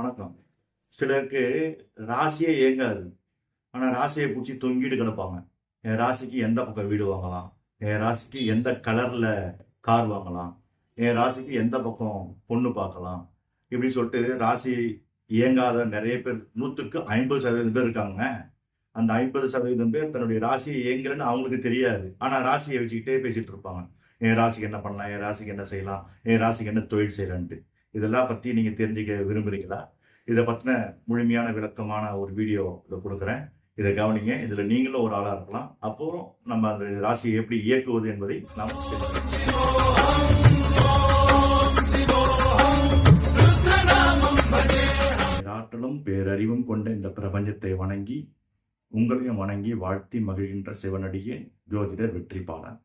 வணக்கம். சிலருக்கு ராசியே இயங்காது. ஆனால் ராசியை பிடிச்சி தொங்கிட்டு கிடப்பாங்க. என் ராசிக்கு எந்த பக்கம் வீடு வாங்கலாம்? என் ராசிக்கு எந்த கலரில் கார் வாங்கலாம்? என் ராசிக்கு எந்த பக்கம் பொண்ணு பார்க்கலாம்? இப்படி சொல்லிட்டு ராசி இயங்காத நிறைய பேர் நூற்றுக்கு ஐம்பது சதவீதம் பேர் இருக்காங்க. அந்த ஐம்பது சதவீதம் பேர் தன்னுடைய ராசி இயங்கலன்னு அவங்களுக்கு தெரியாது. ஆனால் ராசியை வச்சுக்கிட்டே பேசிகிட்டு இருப்பாங்க. என் ராசிக்கு என்ன பண்ணலாம்? என் ராசிக்கு என்ன செய்யலாம்? என் ராசிக்கு என்ன தொழில் செய்யலான்ட்டு. இதெல்லாம் பற்றி நீங்கள் தெரிஞ்சுக்க விரும்புகிறீங்களா இதை பற்றின முழுமையான விளக்கமான ஒரு வீடியோ இதை கொடுக்குறேன். இதை கவனிங்க. இதில் நீங்களும் ஒரு ஆளாக இருக்கலாம். அப்போவும் நம்ம அந்த ராசியை எப்படி இயக்குவது என்பதை நாம் ஆற்றலும் பேரறிவும் கொண்ட இந்த பிரபஞ்சத்தை வணங்கி உங்களையும் வணங்கி வாழ்த்தி மகிழ்கின்ற சிவனடியே ஜோதிடர் வெற்றிப்பாளன்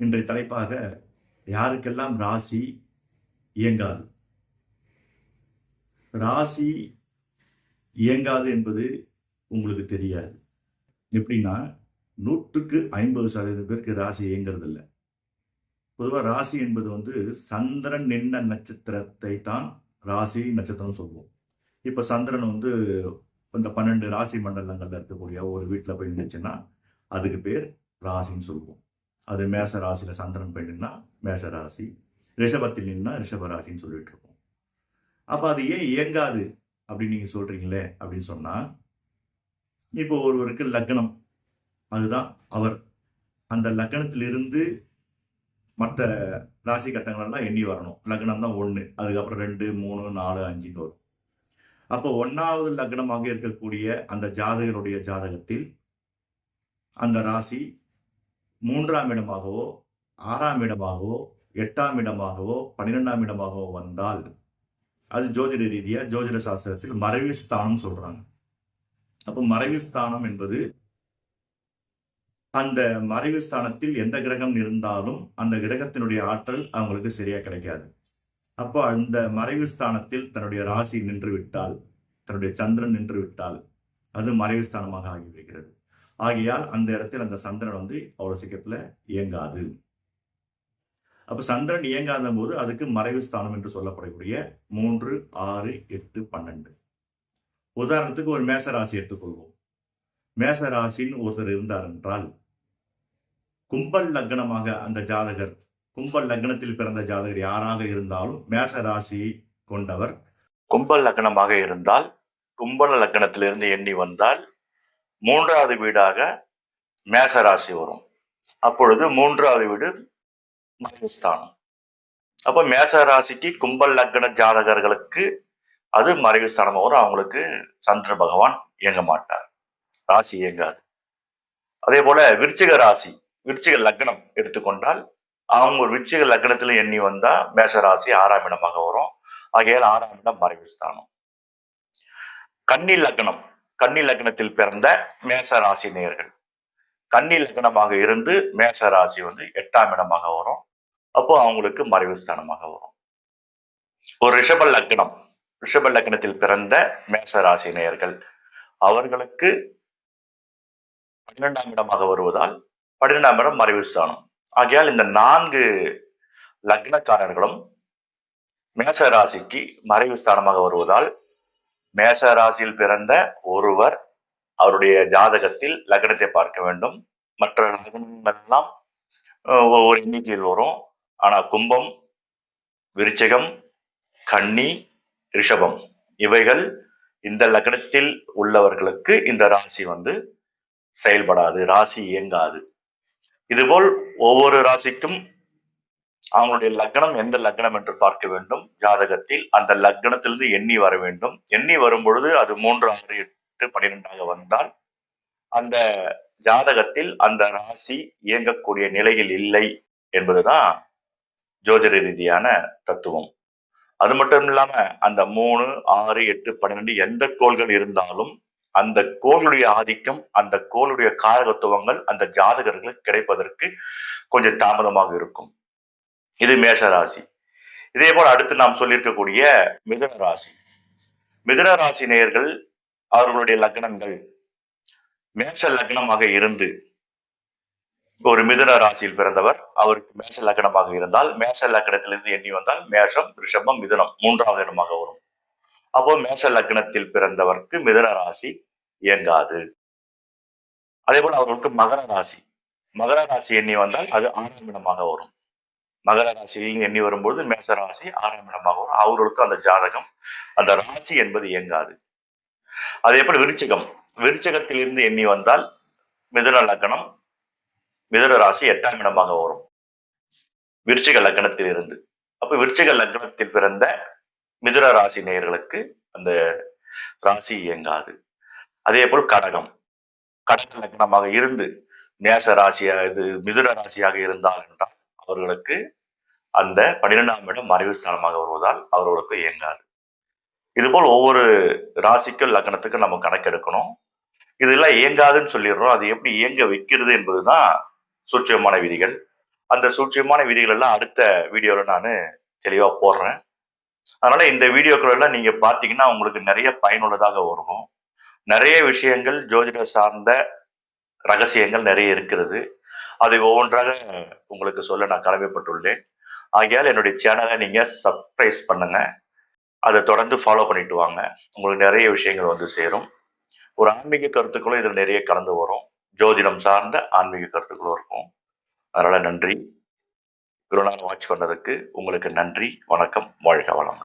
இன்றைய தலைப்பாக யாருக்கெல்லாம் ராசி இயங்காது? ராசி இயங்காது என்பது உங்களுக்கு தெரியாது. எப்படின்னா நூற்றுக்கு ஐம்பது சதவீதம் பேருக்கு ராசி இயங்கிறது இல்லை பொதுவாக ராசி என்பது வந்து சந்திரன் நின்ன நட்சத்திரத்தை தான் ராசி நட்சத்திரம் சொல்லுவோம் இப்போ சந்திரன் வந்து இந்த பன்னெண்டு ராசி மண்டலங்களில் இருக்கக்கூடிய ஒரு வீட்டில் போய் நின்றுச்சுன்னா அதுக்கு பேர் ராசின்னு சொல்லுவோம் அது மேச ராசியில் சந்திரன் போய் நின்னா மேச ராசி. ரிஷபத்தில் நின்னா ரிஷப ராசின்னு சொல்லிட்டு இருக்கோம் அப்போ அது ஏன் இயங்காது அப்படின்னு நீங்கள் சொல்கிறீங்களே அப்படின்னு சொன்னால் இப்போ ஒருவருக்கு லக்னம் அதுதான் அவர். அந்த லக்னத்திலிருந்து மற்ற ராசி கட்டங்களெல்லாம் எண்ணி வரணும். லக்னம் தான் ஒன்று அதுக்கப்புறம் ரெண்டு மூணு நாலு அஞ்சுன்னு வரும். அப்போ ஒன்றாவது லக்னமாக இருக்கக்கூடிய அந்த ஜாதகருடைய ஜாதகத்தில் அந்த ராசி மூன்றாம் இடமாகவோ ஆறாம் இடமாகவோ எட்டாம் இடமாகவோ பன்னிரெண்டாம் இடமாகவோ வந்தால் அது ஜோதிட ரீதியா ஜோதிட சாஸ்திரத்தில் மறைவு ஸ்தானம் சொல்றாங்க. அப்போ மறைவு ஸ்தானம் என்பது அந்த மறைவு ஸ்தானத்தில் எந்த கிரகம் இருந்தாலும் அந்த கிரகத்தினுடைய ஆற்றல் அவங்களுக்கு சரியா கிடைக்காது. அப்போ அந்த மறைவு ஸ்தானத்தில் தன்னுடைய ராசி நின்று விட்டால் தன்னுடைய சந்திரன் நின்று விட்டால் அது மறைவு ஸ்தானமாக ஆகிவிடுகிறது ஆகையால் அந்த இடத்தில் அந்த சந்திரன் வந்து அவ்வளவு சீக்கிரத்துல இயங்காது. அப்போ சந்திரன் இயங்காத போது அதுக்கு மறைவு ஸ்தானம் என்று சொல்லப்படக்கூடிய மூன்று ஆறு எட்டு பன்னெண்டு. உதாரணத்துக்கு ஒரு மேச ராசி எடுத்துக்கொள்வோம். மேச ராசின்னு ஒருத்தர் இருந்தார் என்றால் கும்பல் லக்னமாக அந்த ஜாதகர் கும்பல் லக்னத்தில் பிறந்த ஜாதகர் யாராக இருந்தாலும் மேச ராசி கொண்டவர் கும்பல் லக்னமாக இருந்தால் கும்பல லக்னத்திலிருந்து எண்ணி வந்தால் மூன்றாவது வீடாக மேச ராசி வரும். அப்பொழுது மூன்றாவது வீடு மறைவுஸ்தானம் அப்போ மேச ராசிக்கு கும்பல் லக்ன ஜாதகர்களுக்கு அது மறைவு ஸ்தானம் வரும். அவங்களுக்கு சந்திர பகவான் இயங்க மாட்டார். ராசி இயங்காது. அதே போல விருச்சிக ராசி விருச்சிக லக்னம் எடுத்துக்கொண்டால் அவங்க ஒரு விருச்சிக லக்னத்துல எண்ணி வந்தா மேச ராசி ஆறாம் இடமாக வரும். ஆகையால் ஆறாம் இடம் மறைவு ஸ்தானம் கன்னி லக்னம் கன்னி லக்னத்தில் பிறந்த மேச ராசி நேர்கள் கன்னி லக்னமாக இருந்து மேச ராசி வந்து எட்டாம் இடமாக வரும். அப்போ அவங்களுக்கு மறைவு ஸ்தானமாக வரும். ஒரு ரிஷப லக்னம் ரிஷப லக்னத்தில் பிறந்த மேச ராசி நேயர்கள் அவர்களுக்கு பன்னிரெண்டாம் இடமாக வருவதால் பன்னிரெண்டாம் இடம் மறைவு ஸ்தானம். ஆகையால் இந்த நான்கு லக்னக்காரர்களும் மேச ராசிக்கு மறைவு ஸ்தானமாக வருவதால் மேச ராசியில் பிறந்த ஒருவர் அவருடைய ஜாதகத்தில் லக்னத்தை பார்க்க வேண்டும். மற்ற லக்னங்கள்லாம் ஒவ்வொரு எண்ணிக்கையில் வரும். ஆனால் கும்பம் விருச்சகம் கன்னி ரிஷபம். இவைகள் இந்த லக்னத்தில் உள்ளவர்களுக்கு இந்த ராசி வந்து செயல்படாது ராசி இயங்காது. இதுபோல் ஒவ்வொரு ராசிக்கும் அவங்களுடைய லக்னம் எந்த லக்னம் என்று பார்க்க வேண்டும். ஜாதகத்தில் அந்த லக்னத்திலிருந்து எண்ணி வர வேண்டும். எண்ணி வரும் பொழுது அது மூன்று ஆறு எட்டு பன்னிரெண்டாக வந்தால் அந்த ஜாதகத்தில் அந்த ராசி இயங்கக்கூடிய நிலையில் இல்லை என்பதுதான் ஜோதிட ரீதியான தத்துவம். அது மட்டும் இல்லாம அந்த மூணு ஆறு எட்டு பன்னிரெண்டு எந்த கோள்கள் இருந்தாலும் அந்த கோளுடைய ஆதிக்கம் அந்த கோளுடைய காரகத்துவங்கள் அந்த ஜாதகர்களுக்கு கிடைப்பதற்கு கொஞ்சம் தாமதமாக இருக்கும். இது மேஷராசி இதே போல் அடுத்து நாம் சொல்லியிருக்கக்கூடிய மிதன ராசி. மிதன ராசி நேயர்கள் அவர்களுடைய லக்னங்கள். மேஷ லக்னமாக இருந்து ஒரு மிதுன ராசியில் பிறந்தவர் அவருக்கு மேஷ லக்கணமாக இருந்தால் மேஷ லக்கணத்திலிருந்து எண்ணி வந்தால் மேஷம் ரிஷபம் மிதுனம் மூன்றாவது இடமாக வரும். அப்போ மேஷ லக்னத்தில் பிறந்தவருக்கு மிதுன ராசி இயங்காது. அதே போல அவர்களுக்கு மகர ராசி. மகர ராசி எண்ணி வந்தால் அது ஆறாம் இடமாக வரும். மகர ராசியில் எண்ணி வரும்போது மேச ராசி ஆறாம் இடமாக வரும். அவர்களுக்கு அந்த ஜாதகம் அந்த ராசி என்பது இயங்காது. அதே போல விருச்சகம். விருச்சகத்திலிருந்து எண்ணி வந்தால் மிதுன லக்னம் மிதுன ராசி எட்டாம் இடமாக வரும். விருச்சிக லக்னத்தில் இருந்து அப்ப விருச்சிக லக்னத்தில் பிறந்த மிதுன ராசி நேயர்களுக்கு அந்த ராசி இயங்காது. அதே போல் கடகம். கடக லக்னமாக இருந்து மேச ராசியாக இது மிதுன ராசியாக இருந்தால் என்றால் அவர்களுக்கு அந்த பன்னிரெண்டாம் இடம் மறைவு ஸ்தானமாக வருவதால் அவர்களுக்கு இயங்காது. இதுபோல் ஒவ்வொரு ராசிக்கும் லக்னத்துக்கும் நம்ம கணக்கெடுக்கணும். இதெல்லாம் இயங்காதுன்னு சொல்லிடுறோம். அது எப்படி இயங்க வைக்கிறது என்பதுதான் சூட்சியமான விதிகள். அந்த சூட்சியமான விதிகள் எல்லாம் அடுத்த வீடியோவில் நான் தெளிவாக போடுறேன். அதனால் இந்த வீடியோக்கள் எல்லாம் பார்த்தீங்கன்னா உங்களுக்கு நிறைய பயனுள்ளதாக வரும். நிறைய விஷயங்கள் ஜோதிட சார்ந்த ரகசியங்கள் நிறைய இருக்கிறது. அதை ஒவ்வொன்றாக உங்களுக்கு சொல்ல நான் கடமைப்பட்டுள்ளேன். ஆகையால் என்னுடைய சேனலை நீங்கள் சர்ப்ரைஸ் பண்ணுங்கள் அதை தொடர்ந்து ஃபாலோ பண்ணிட்டு வாங்க. உங்களுக்கு நிறைய விஷயங்கள் வந்து சேரும். ஒரு ஆன்மீக கருத்துக்களும் இதில் நிறைய கலந்து வரும். ஜோதிடம் சார்ந்த ஆன்மீக கருத்துக்களும் இருக்கும் அதனால் நன்றி. இவ்வளோ நாள் வாட்ச் பண்ணதுக்கு உங்களுக்கு நன்றி. வணக்கம். வாழ்க வளம்.